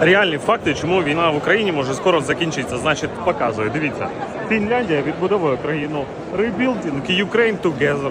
реальні факти, чому війна в Україні може скоро закінчитися. Значить, показує. Дивіться, Фінляндія відбудовує країну Rebuilding Ukraine Together.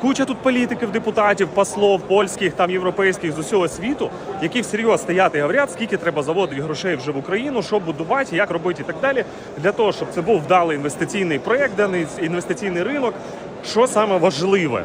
Куча тут політиків, депутатів, послов, польських, там європейських з усього світу, які всерйоз стоять і говорять, скільки треба заводити грошей вже в Україну, що будувати, як робити і так далі, для того, щоб це був вдалий інвестиційний проєкт, даний інвестиційний ринок. Що саме важливе,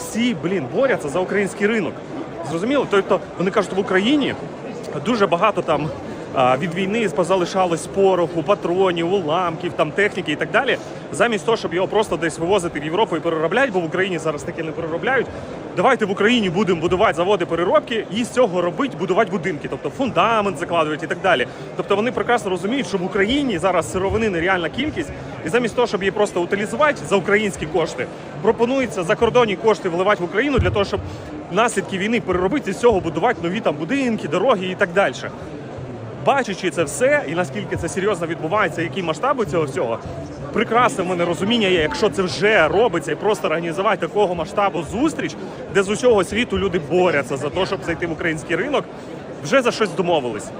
всі, блін, борються за український ринок. Зрозуміло? Тобто вони кажуть, в Україні дуже багато там від війни позалишалось пороху, патронів, уламків, там техніки і так далі. Замість того, щоб його просто десь вивозити в Європу і переробляти, бо в Україні зараз таке не переробляють. Давайте в Україні будемо будувати заводи переробки і з цього робити, будувати будинки, тобто фундамент закладувати і так далі. Тобто вони прекрасно розуміють, що в Україні зараз сировини нереальна кількість, і замість того, щоб її просто утилізувати за українські кошти, пропонується закордонні кошти вливати в Україну для того, щоб наслідки війни переробити з цього будувати нові там будинки, дороги і так далі. Бачачи це все, і наскільки це серйозно відбувається, які масштаби цього всього, прекрасне в мене розуміння є, якщо це вже робиться, і просто організувати такого масштабу зустріч, де з усього світу люди борються за те, щоб зайти в український ринок, вже за щось домовились.